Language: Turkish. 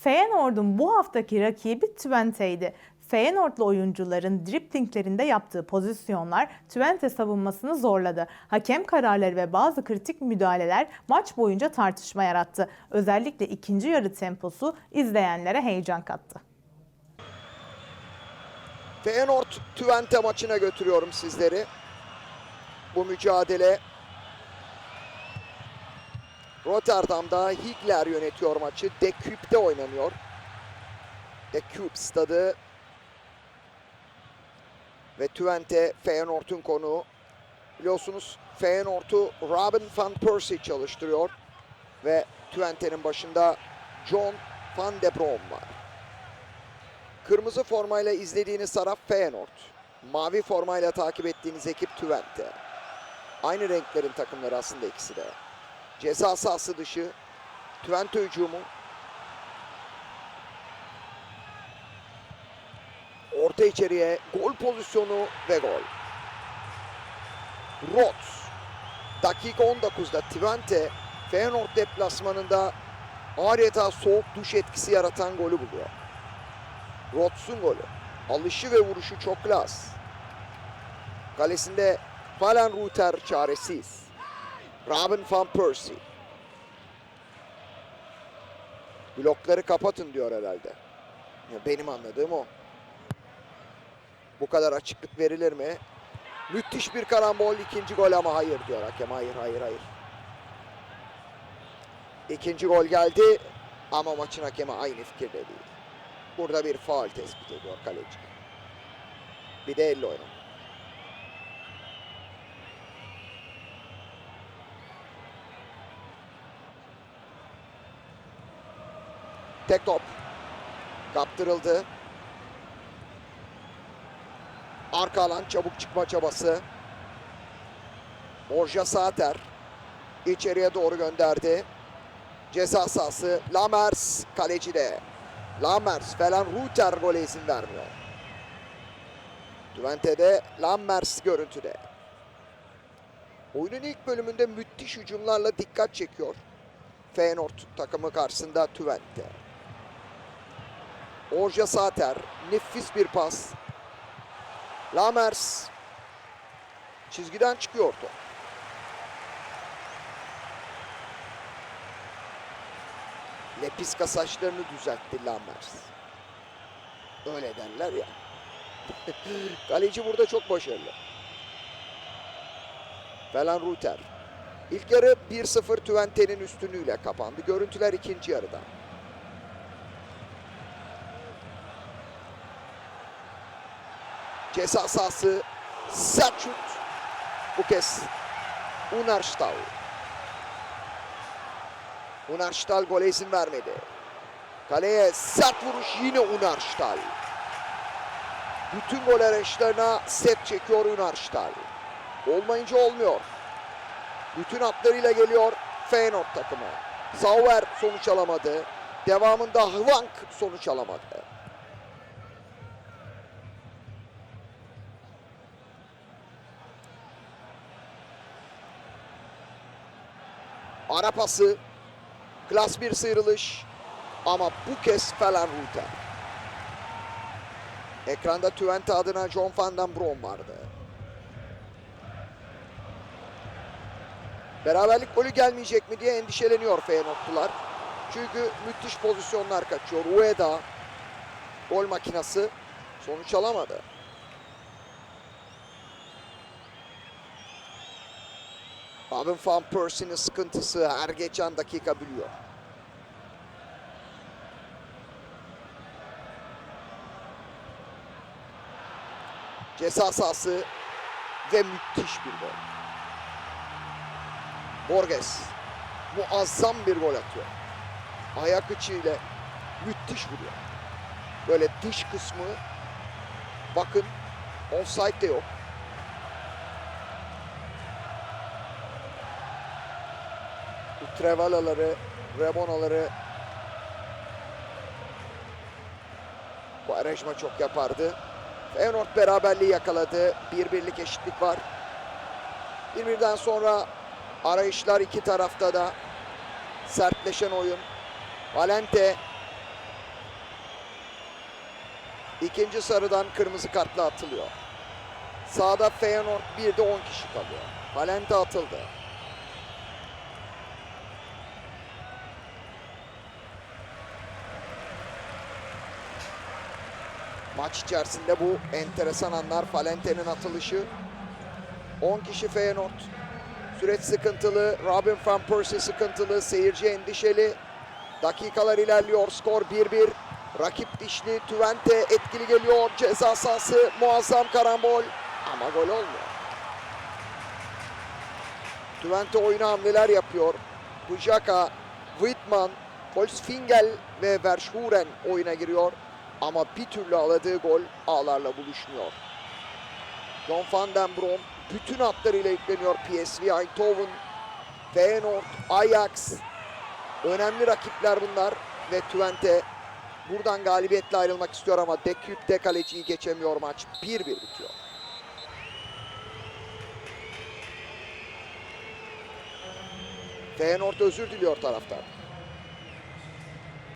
Feyenoord'un bu haftaki rakibi Twente'ydi. Feyenoordlu oyuncuların driplinglerinde yaptığı pozisyonlar Twente savunmasını zorladı. Hakem kararları ve bazı kritik müdahaleler maç boyunca tartışma yarattı. Özellikle ikinci yarı temposu izleyenlere heyecan kattı. Feyenoord Twente maçına götürüyorum sizleri. Bu mücadele Rotterdam'da Higler yönetiyor maçı. De Kuip'te oynanıyor. De Kuip stadı ve Twente Feyenoord'un konuğu. Biliyorsunuz Feyenoord'u Robin van Persie çalıştırıyor ve Twente'nin başında John van de Brom var. Kırmızı formayla izlediğiniz taraf Feyenoord. Mavi formayla takip ettiğiniz ekip Twente. Aynı renklerin takımları aslında ikisi de. Ceza sahası dışı Twente hücumu. Orta içeriye gol pozisyonu ve gol. Roth. Dakika 19'da Twente Feyenoord deplasmanında adeta soğuk duş etkisi yaratan golü buluyor. Roths'un golü. Alışı ve vuruşu çok klas. Kalesinde Falan Ruter çaresiz. Robin van Persie. Blokları kapatın diyor herhalde. Ya benim anladığım o. Bu kadar açıklık verilir mi? Müthiş bir karambol ikinci gol ama hayır diyor hakem. Hayır hayır hayır. İkinci gol geldi ama maçın hakemi aynı fikirde değil. Burada bir faul tespit ediyor kaleci. Bir de elle oynadı. Tek top. Kaptırıldı. Arka alan çabuk çıkma çabası. Borja Sater içeriye doğru gönderdi. Ceza sahası Lamers kalecide. Lammers falan Ruter gole izin vermiyor. Twente'de Lammers görüntüde. Oyunun ilk bölümünde müthiş hücumlarla dikkat çekiyor. Feyenoord takımı karşısında Twente. Orja Sater nefis bir pas. Lamers çizgiden çıkıyor top. Lepiska saçlarını düzeltti Lammers. Öyle derler ya. Kaleci burada çok başarılı. Falan Ruter. İlk yarı 1-0 Twente'nin üstünlüğüyle kapandı. Görüntüler ikinci yarıda. Ceza sahası sert. Bu kez Unarstal. Unarstal gole izin vermedi. Kaleye sert vuruş yine Unarstal. Bütün gol arayışlarına set çekiyor Unarstal. Olmayınca olmuyor. Bütün hatlarıyla geliyor Feyenoord takımı. Sauer sonuç alamadı. Devamında Hvank sonuç alamadı. Ara pası. Klas bir sıyrılış. Ama bu kez falan Ruter. Ekranda Twente adına John van den Brom vardı. Beraberlik golü gelmeyecek mi diye endişeleniyor Feyenoordlular. Çünkü müthiş pozisyonlar kaçıyor. Ueda gol makinası sonuç alamadı. Robin van Persie'nin sıkıntısı her geçen dakika büyüyor. Ceza sahası ve müthiş bir gol. Borges muazzam bir gol atıyor. Ayak içiyle müthiş vuruyor. Böyle dış kısmı bakın offside de yok. Bu Trevalaları, Remonaları bu arajma çok yapardı. Feyenoord beraberliği yakaladı. Bir birlik eşitlik var. Birbirden sonra arayışlar iki tarafta da sertleşen oyun. Valente İkinci sarıdan kırmızı kartla atılıyor. Sağda Feyenoord bir de 10 kişi kalıyor. Valente atıldı. Maç içerisinde bu enteresan anlar. Valente'nin atılışı. 10 kişi Feyenoord. Süreç sıkıntılı. Robin van Persie sıkıntılı. Seyirci endişeli. Dakikalar ilerliyor. Skor 1-1. Rakip dişli. Twente etkili geliyor. Ceza sahası. Muazzam karambol. Ama gol olmuyor. Twente oyuna hamleler yapıyor. Bujaka, Wittmann, Holzfingel ve Verschuren oyuna giriyor. Ama bir türlü aladığı gol ağlarla buluşmuyor. John van den Brom bütün hatlarıyla yükleniyor PSV Eindhoven, Feyenoord, Ajax. Önemli rakipler bunlar ve Twente buradan galibiyetle ayrılmak istiyor ama Deküp de kaleciyi geçemiyor maç. 1-1 bitiyor. Feyenoord özür diliyor taraftar.